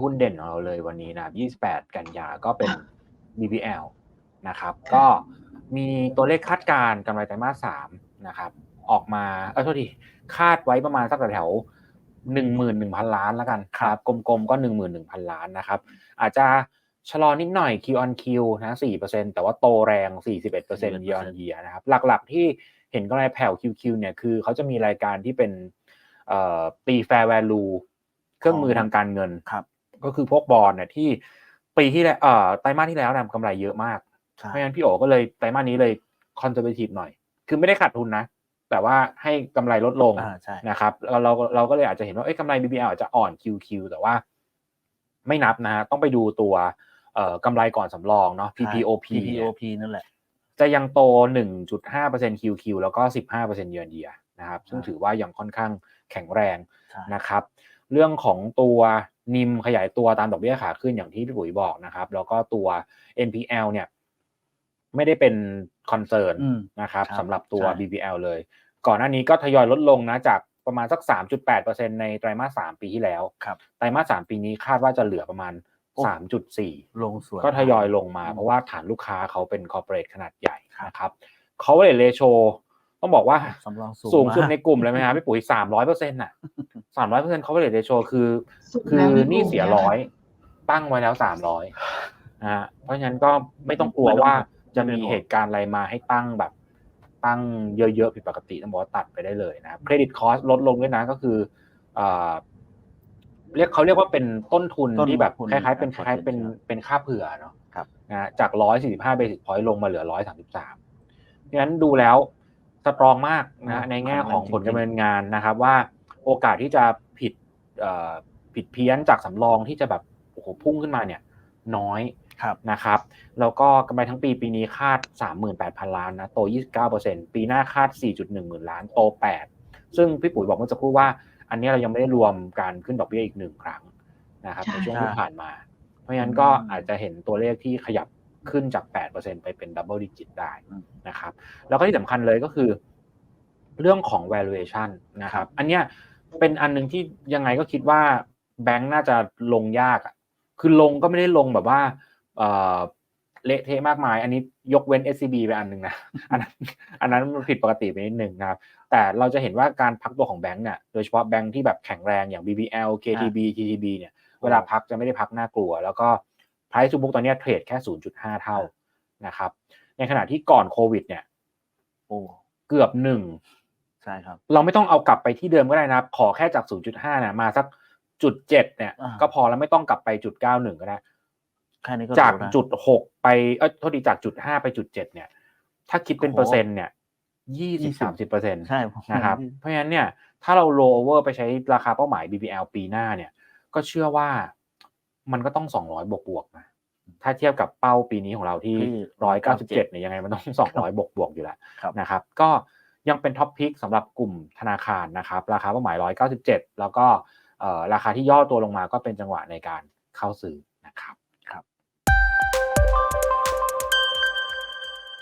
หุ้นเด่นของเราเลยวันนี้นะ28 กันยาก็เป็น BBL นะครับ ก็มีตัวเลขคาดการณ์กำไรไตรมาส3นะครับ ออกมาเออโทษทีคาดไว้ประมาณสักแถวหนึ่งหมื่นหนึ่งพันล้านแล้วกันครับกลมๆก็หนึ่งหมื่นหนึ่งพันล้านนะครับ อาจจะชะลอนิดหน่อย Q on Q นะ4%แต่ว่าโตแรง41% year on year นะครับ หลักๆที่เห็นกำไรแผ่ว QQ เนี่ยคือเขาจะมีรายการที่เป็นเอ่อตี fair value เครื่องมือทางการเงินครับ ก็คือพวกบอลเนี่ยที่ปีที่แล้วเอ่อไตรมาสที่แล้วเนี่ยกำไรเยอะมากใช่เพราะฉะนั้นพี่โอก็เลยไตรมาสนี้เลยคอนเซอร์เวทีฟหน่อย คือไม่ได้ขาดทุนนะ แต่ว่าให้กำไรลดลงอ่าใช่นะครับเราเราเราก็เลยอาจจะเห็นว่าเอ้ยกำไร BBL อาจจะอ่อน QQ แต่ว่าไม่นับนะฮะต้องไปดูตัวเอ่อกำไรก่อนสำรองเนาะ PPOP เนี่ย PPOP นั่นแหละ จะยังโต 1.5% QQ แล้วก็ 15%เยือนเยียนะครับ ซึ่งอ่าถือว่ายังค่อนข้างแข็งแรงใช่นะครับ เรื่องของตัว นิมขยายตัวตามดอกเบี้ยขาขึ้นอย่างที่พี่ปุ๋ยบอกนะครับ แล้วก็ตัว NPL เนี่ย ไม่ได้เป็นคอนเซิร์นอืมนะครับครับสำหรับตัวใช่ BBL เลย ก่อนหน้านี้ก็ทยอยลดลงนะจากประมาณสัก 3.8%ในไตรมาส 3 ปีที่แล้วครับไตรมาส 3 ปีนี้คาดว่าจะเหลือประมาณโอ้3.4 ลงสวยก็ทยอยลงมาอืมเพราะว่าฐานลูกค้าเขาเป็นคอร์เปอเรทขนาดใหญ่ครับนะครับเขาเลยเลโชต้องบอกว่าสำรองสูงสูงสุดมากในกลุ่มเลยไหมครับพี่ปุ๋ยสามร้อยเปอร์เซ็นต์่ะ สามร้อยเปอร์เซ็นต์เขาเลยเลโชคือสุดคือแล้วในกลุ่มหนี่เสียเนี่ยร้อยตั้งไว้แล้วสามร้อยนะฮะเพราะฉะนั้นก็ไม่ต้องกลัวว่าจะมีเหตุการณ์อะไรมาให้ตั้งแบบ ตั้งเยอะๆผิดปกติต้องบอกว่าตัดไปได้เลยนะครับเครดิตคอสลดลงด้วยนะก็คือเอ่อเรียกเขาเรียกว่าเป็นต้นทุนต้นที่แบบทุนคล้ายๆเป็นคครับล้ายๆเป็นครับเป็นค่าเผื่อเนาะครับนะฮะจากร้อยสี่สิบห้าเบสิสพอยต์ลงมาเหลือร้อยสามสิบสามเพราะฉะนั้นดูแล้วสตรองมากนะฮะในแง่ของผลการดำเนินงานนะครับว่า โอกาสที่จะผิดเอ่อผิดเพี้ยนจากสำรองที่จะแบบโอ้โหพุ่งขึ้นมาเนี่ยน้อยครับนะครับแล้วก็กำไรทั้งปีปีนี้คาด 38,000 ล้านนะโต 29%ปีหน้าคาด 4.1 หมื่นล้านโต 8 ซึ่งพี่ปุ๋ยบอกเมื่อสักครู่ว่า อันนี้เรายังไม่ได้รวมการขึ้นดอกเบี้ยอีกหนึ่งครั้งนะครับใช่ในช่วงใช่ที่ผ่านมา เพราะฉะนั้นก็อาจจะเห็นตัวเลขที่ขยับขึ้นจาก 8%ไปเป็นดับเบิลดิจิตได้นะครับแล้วก็ที่สำคัญเลยก็คือ เรื่องของ valuation นะครับอันเนี้ย เป็นอันหนึงที่ยังไงก็คิดว่าแบงค์น่าจะลงยากอะ คือลงก็ไม่ได้ลงแบบว่าเอ่อเละเทะมากมาย อันนี้ยกเว้น SCB ไปอันหนึ่งนะ อันนั้นอันนั้นมันผิดปกติไปนิดหนึ่งนะครับ แต่เราจะเห็นว่าการพักตัวของแบงค์เนี่ยโดยเฉพาะแบงค์ที่แบบแข็งแรงอย่าง BBL KTB TTB เนี่ย เวลาพักจะไม่ได้พักน่ากลัว แล้วก็ price to book ตอนเนี้ยเทรดแค่ 0.5 เท่านะครับ ในขณะที่ก่อนโควิด เนี่ย โอ้เกือบหนึ่งใช่ครับเราไม่ต้องเอากลับไปที่เดิมก็ได้นะครับขอแค่จาก 0.5เนี่ยมาสักจุดเจ็ดเนี่ยอ่าก็พอแล้วไม่ต้องกลับไปจุดเก้าหนึ่งก็ได้แค่นี้ก็จากรู้นะจุดหกไปเออโทษทีจากจุดห้าไปจุดเจ็ดเนี่ย ถ้าคิดเป็นโอ้โหเปอร์เซ็นต์เนี่ยยี่สิบสามสิบเปอร์เซ็นต์ใช่ผมนะครับ เพราะฉะนั้นเนี่ย ถ้าเราโลเวอร์ไปใช้ราคาเป้าหมาย BBL ปีหน้าเนี่ย ก็เชื่อว่ามันก็ต้องสองร้อยบวกบวกๆนะถ้าเทียบกับเป้าปีนี้ของเราที่ร้อยเก้าสิบเจ็ดเนี่ยยังไงมันต้องสองร้อยบวกบวกๆอยู่แล้วครับนะครับ ก็ ยังเป็นท็อปพิกสำหรับกลุ่มธนาคารนะครับ ราคาเป้าหมาย 197 แล้วก็ราคาที่ย่อตัวลงมาก็เป็นจังหวะในการเข้าซื้อ